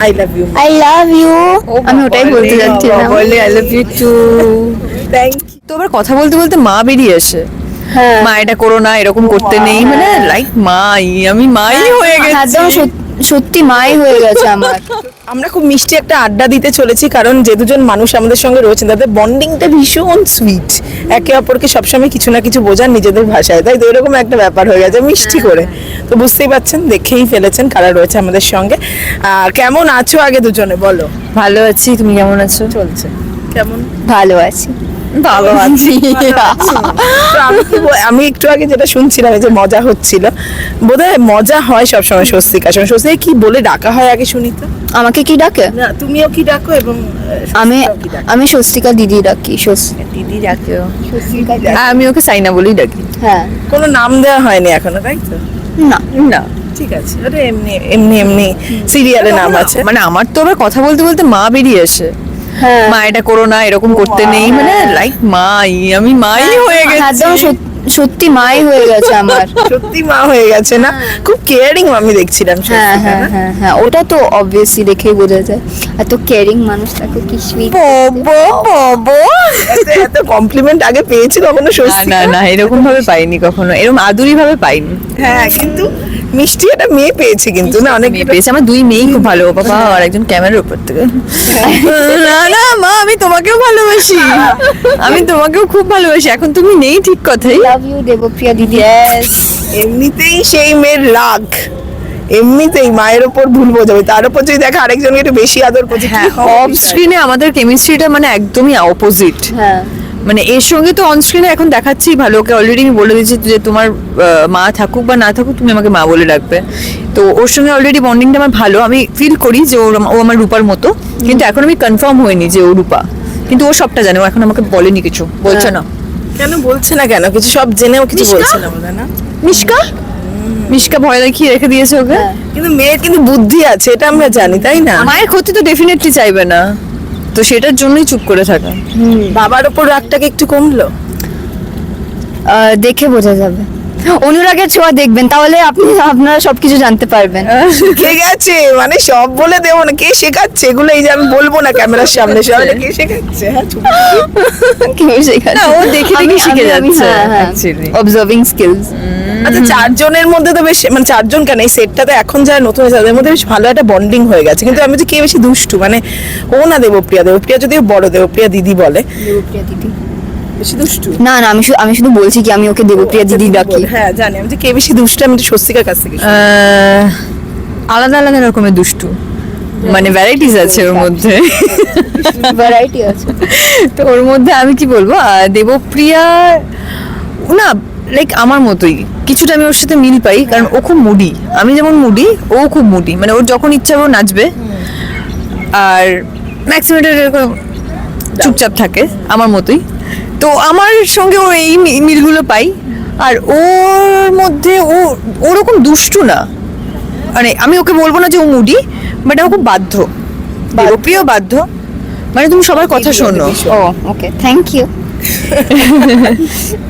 I love you I love you আমি ওটাই বলতে যাচ্ছিলাম। বলে I love you too thank তো আবার কথা বলতে বলতে মা বেরিয়ে আসে। হ্যাঁ। মা এটা করো না এরকম করতে নেই। মানে লাইক মাই আমি মাই হয়ে গেছি। একদম সত- সত্যি মাই হয়ে গেছে আমার। আমরা খুব মিষ্টি একটা আড্ডা দিতে চলেছি কারণ যে দুজন মানুষ আমাদের সঙ্গে রয়েছেন তাদের বন্ডিংটা ভীষণ সুইট একে অপরকে সবসময় কিছু না কিছু বোঝান নিজেদের ভাষায়। তাই তো এরকম একটা ব্যাপার হয়ে গেছে মিষ্টি করে। তো বুঝতেই পারছেন দেখেই ফেলেছেন কারা রয়েছে আমাদের সঙ্গে। আর কেমন আছো আগে দুজনে বলো? ভালো আছি তুমি কেমন আছো? চলছে। কেমন? ভালো আছি। ভালো আছি আমি কি বল- আমি একটু আগে যেটা শুনছিলাম যে মজা হচ্ছিল বোধহয় মজা হয় সবসময় স্বস্তিকার। সঙ্গে স্বস্তিকা কি বলে ডাকা হয় আগে শুনি তো। আমাকে কি ডাকে? না তুমিও কি ডাকো এবং আমি ডাকে? আমি স্বস্তিকা দিদি ডাকি স্বস্তিকা দিদি ডাকেও স্বস্তিকা আমি ওকে সাইনা বলেই ডাকি। হ্যাঁ। কোনো নাম দেওয়া হয়নি এখনও তাই তো? না না। ঠিক আছে এমনি এমনি এমনি সিরিয়ালে নাম আছে। মানে আমার তো আবার কথা বলতে বলতে মা বেরিয়ে আসে হ্যাঁ মা এটা করো না এরকম করতে নেই। মানে লাইক মাই আমি মাই হয়ে গেছি। একদম সত্যি মাই হয়ে গেছে আমার। সত্যি মা হয়ে গেছে না? খুব কেয়ারিং আমি দেখছিলাম হ্যাঁ হ্যাঁ হ্যাঁ হ্যাঁ ওটা তো অবভিয়াসলি দেখেই বোঝা যায়। এত কেয়ারিং মানুষ থাকে কি সুইট ববো ববো এত কমপ্লিমেন্ট আগে পেয়েছি কখনো স্বস্তিকা না না? এরকম ভাবে পাইনি কখনো। এরকম আদুরি ভাবে পাইনি। হ্যাঁ কিন্তু মিষ্টি একটা মেয়ে পেয়েছে কিন্তু না অনেক মেয়ে পেয়েছে। আমার দুই মেয়েই খুব ভালো বাবা আর একজন ক্যামেরার উপর থেকে। না না মা আমি তোমাকেও ভালোবাসি। আমি তোমাকেও খুব ভালোবাসি। এখন তুমি নেই ঠিক কথাই। লাভ ইউ দেবপ্রিয়া দিদি। এমনিতেই সেই মেয়ের রাগ। এমনিতেই মায়ের ওপর ভুল বোঝাবে। তার উপর যদি দেখা আরেকজনকে একটু বেশি আদর করছে হ্যাঁ? অফ স্ক্রিনে আমাদের কেমিস্ট্রিটা মানে একদমই অপোজিট হ্যাঁ। মানে এর সঙ্গে তো অন স্ক্রিনে এখন দেখাচ্ছি ভালো। ওকে অলরেডি আমি বলে দিয়েছি যে তোমার মা থাকুক বা না থাকুক তুমি আমাকে মা বলে রাখবে। তো ওর সঙ্গে অলরেডি বন্ডিংটা আমার ভালো। আমি ফিল করি যে ওর ও আমার রূপার মতো। কিন্তু এখন আমি কনফার্ম হইনি যে ও রূপা। কিন্তু ও সবটা জানে ও এখন আমাকে বলেনি কিছু। বলছে না। কেন বলছে না কেন? কিছু সব জেনেও কিছু? বলছে না না? মিশকা? মিশকা ভয় দেখিয়ে রেখে দিয়েছে ওকে? হ্যাঁ। কিন্তু মেয়ের কিন্তু বুদ্ধি আছে এটা আমরা জানি তাই না? মায়ের ক্ষতি তো ডেফিনেটলি চাইবে না। তো সেটার জন্যই চুপ করে থাকা। বাবার ওপর রাগটাকে একটু কমলো? দেখে বোঝা যাবে। অনুরাগের ছোঁয়া দেখবেন তাহলে আপনি আপনারা সবকিছু জানতে পারবেন। শিখে গেছে মানে সব বলে দেবো না কে শেখাচ্ছে? এগুলো এই যে আমি বলব না ক্যামেরার সামনে সব কে শেখাচ্ছে? হ্যাঁ কেউ শেখাচ্ছে? না, ও দেখে দেখে শিখে যাচ্ছে, হ্যাঁ, হ্যাঁ। আচ্ছা চারজনের মধ্যে তো বেশ মানে চারজন কেন? এই সেটটাতে এখন যারা নতুন হয়েছে তাদের মধ্যে বেশ ভালো একটা বন্ডিং হয়ে গেছে। কিন্তু আমি যে কে বেশি দুষ্টু মানে ও না দেবপ্রিয়া দেবপ্রিয়া যদিও বড় দেবপ্রিয়া দিদি বলে। দেবপ্রিয়া দিদি। বেশি দুষ্টু? না না আমি শুধু আমি শুধু বলছি কি আমি ওকে দেবপ্রিয়া দিদি ডাকি। হ্যাঁ জানি। আমি যে কে বেশি দুষ্টু আমি একটু স্বস্তিকার কাছ থেকে আলাদা আলাদা রকমের দুষ্টু। মানে ভ্যারাইটিস আছে ওর মধ্যে। ভ্যারাইটি আছে। তো ওর মধ্যে আমি কি বলব দেবপ্রিয়া না লাইক আমার মতোই। কিছুটা আমি ওর সাথে মিল পাই কারণ ও খুব মুডি আমি যেমন মুডি ও খুব মুডি মানে ওর যখন ইচ্ছা হবে ও নাচবে। আর ম্যাক্সিমেটের এরকম চুপচাপ থাকে আমার মতোই। তো আমার সঙ্গে ও এই মিলগুলো পাই। আর ওর মধ্যে ও ওরকম দুষ্টু না। মানে আমি ওকে বলব না যে ও মুডি বাট ও খুব বাধ্য। দেবপ্রিয় বাধ্য। মানে তুমি সবার কথা শোনো। ও ওকে থ্যাংক ইউ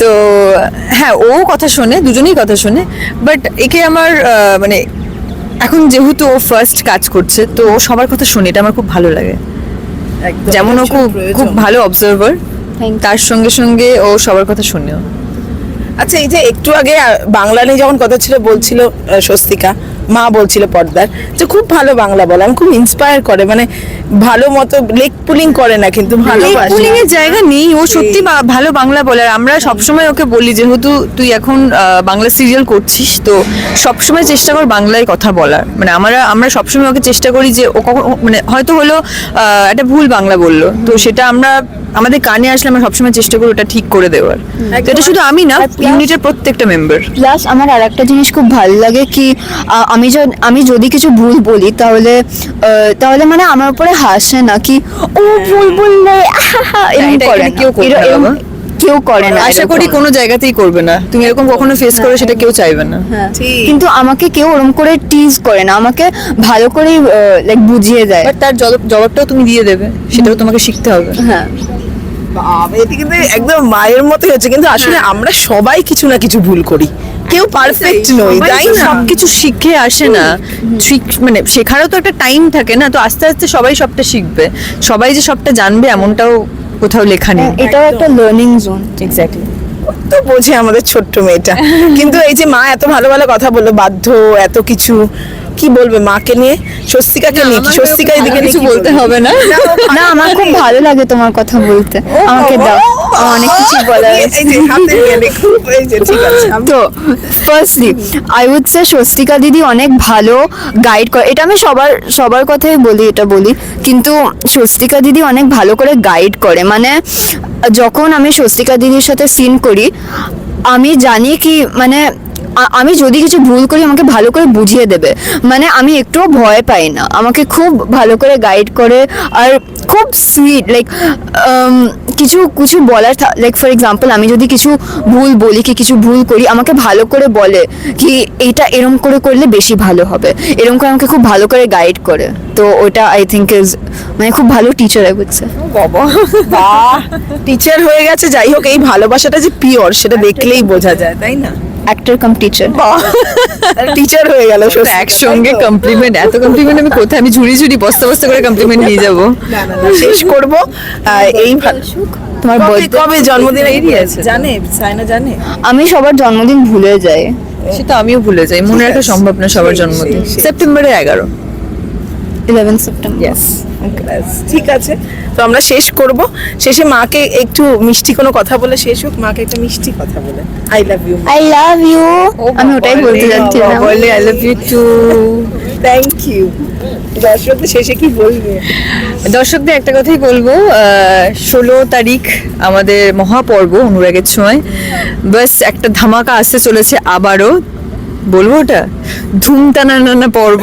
তো হ্যাঁ ও কথা শোনে দুজনেই কথা শোনে বাট একে আমার মানে এখন যেহেতু ও ফার্স্ট কাজ করছে তো ও সবার কথা শুনে এটা আমার খুব ভালো লাগে। যেমন ও খুব খুব ভালো অবজার্ভার তার সঙ্গে সঙ্গে ও সবার কথা শুনেও। আচ্ছা এই যে একটু আগে বাংলা নিয়ে যখন কথা ছিল বলছিল স্বস্তিকা মা বলছিল পর্দার যে খুব ভালো বাংলা বলে আমি খুব ইন্সপায়ার করে মানে ভালো মতো লেগ পুলিং করে না কিন্তু ভালোবাসে। পুলিং এর জায়গা নেই ও সত্যি ভালো বাংলা বলে আর আমরা সবসময় ওকে বলি যেহেতু তুই এখন বাংলা সিরিয়াল করছিস তো সবসময় চেষ্টা কর বাংলায় কথা বলার। মানে আমরা আমরা সবসময় ওকে চেষ্টা করি যে ও কখন মানে হয়তো হলো একটা ভুল বাংলা বলল তো সেটা আমরা আমাদের কানে আসলে আমরা সবসময় চেষ্টা করি ওটা ঠিক করে দেওয়ার। তো এটা শুধু আমি না ইউনিটের প্রত্যেকটা মেম্বার প্লাস আমার আর একটা জিনিস খুব ভালো লাগে কি আমি আমি যদি কিছু ভুল বলি তাহলে তাহলে মানে আমার উপরে হাসে না কি ও ভুল বললে আহাহা, এরকম করে না। কেউ করবে না কেউ করে না আশা করি কোনো জায়গাতেই করবে না। তুমি এরকম কখনো ফেস করো সেটা কেউ চাইবে না। হ্যাঁ। ঠিক। কিন্তু আমাকে কেউ ওরকম করে টিজ করে না আমাকে ভালো করে লাইক বুঝিয়ে দেয়। তার জবাব- জবাবটাও তুমি দিয়ে দেবে সেটাও তোমাকে শিখতে হবে। হ্যাঁ। এটা কিন্তু একদম মায়ের মতোই হচ্ছে কিন্তু আসলে আমরা সবাই কিছু না কিছু ভুল করি। কেউ পারফেক্ট নই তাই না? সবকিছু শিখে আসে না। মানে শেখারও তো একটা টাইম থাকে না তো আস্তে আস্তে সবাই সবটা শিখবে। সবাই যে সবটা জানবে এমনটাও কোথাও লেখা নেই। এটাও একটা লার্নিং জোন এক্স্যাক্টলি তো বোঝে আমাদের ছোট্ট মেয়েটা। কিন্তু এই যে মা এত ভালো ভালো কথা বলল বাধ্য এত কিছু। কি বলবে মাকে নিয়ে? স্বস্তিকাকে নিয়ে কি? স্বস্তিকা এদিকে কিছু বলতে হবে না না আমার খুব ভালো লাগে তোমার কথা বলতে। আমাকে দাও। অনেক কিছু বলার আছে এই যে হাতে নিয়ে দেখো, এই যে ঠিক আছে। তো firstly I would say Swastika দিদি অনেক ভালো গাইড করে। এটা আমি সবার সবার কথাই বলি এটা বলি। কিন্তু স্বস্তিকা দিদি অনেক ভালো করে গাইড করে। মানে যখন আমি স্বস্তিকা দিদির সাথে সিন করি আমি জানি কি মানে আমি যদি কিছু ভুল করি, আমাকে ভালো করে বুঝিয়ে দেবে। মানে আমি একটুও ভয় পাই না। আমাকে খুব ভালো করে গাইড করে আর খুব সুইট লাইক কিছু কিছু বলার লাইক ফর এক্সাম্পল আমি যদি কিছু ভুল বলি কি, কিছু ভুল করি, আমাকে ভালো করে বলে কি এইটা এরম করে করলে বেশি ভালো হবে। এরম করে আমাকে খুব ভালো করে গাইড করে। তো ওটা আই থিঙ্ক ইজ মানে খুব ভালো টিচার আই টিচার হয়ে গেছে, যাই হোক, এই ভালোবাসাটা যে পিওর সেটা দেখলেই বোঝা যায়, তাই না? অ্যাক্টর কাম টিচার টিচার হয়ে গেল একসঙ্গে? কমপ্লিমেন্ট এত কমপ্লিমেন্ট আমি কোথায়? আমি ঝুড়ি ঝুড়ি বস্তা বস্তা করে কমপ্লিমেন্ট নিয়ে যাব। শেষ করব। এই তোমার কবে জন্মদিন? আছে। জানে সাইনা জানে? আমি সবার জন্মদিন ভুলে যাই। সেটা আমিও ভুলে যাই। মনে রাখা সম্ভব না সবার জন্মদিন। সেপ্টেম্বরের এগারো। ইলেভেন সেপ্টেম্বর ইয়েস ঠিক আছে। তো আমরা শেষ করব। শেষে মাকে একটু মিষ্টি কোনো কথা বলে শেষ হোক। মাকে একটা মিষ্টি কথা বলে। I love you I love you আমি ওটাই বলতে যাচ্ছিলাম বলে I love you too thank you দর্শকদের শেষে কি বলবে? দর্শকদের একটা কথাই বলব ষোলো তারিখ আমাদের মহাপর্ব অনুরাগের সময়। বাস একটা ধামাকা আসতে চলেছে আবারও। বলব ওটা? ধুমটানা নানা পর্ব।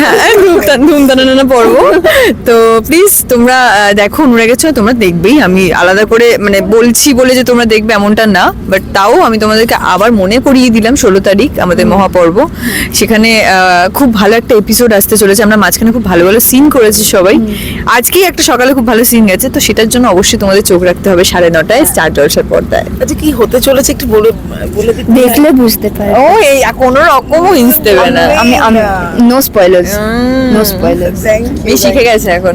হ্যাঁ নানা পর্ব। তো প্লিজ তোমরা দেখো অনুরাগের সময় তোমরা দেখবেই। আমি আলাদা করে মানে বলছি বলে যে তোমরা দেখবে এমনটা না বাট তাও আমি তোমাদেরকে আবার মনে করিয়ে দিলাম ষোলো তারিখ আমাদের মহাপর্ব। সেখানে খুব ভালো একটা এপিসোড আসতে চলেছে। আমরা মাঝখানে খুব ভালো ভালো সিন করেছি সবাই। আজকেই একটা সকালে খুব ভালো সিন গেছে তো সেটার জন্য অবশ্যই তোমাদের চোখ রাখতে হবে সাড়ে নটায় স্টার জলসার পর্দায়। আচ্ছা কি হতে চলেছে একটু বলে বলে দেখলে বুঝতে পারবে। ও এই কোনো রকমও হিন্স না। আমি নো স্পয়লার্স নো স্পয়লার্স বেশি এই শিখে গেছে এখন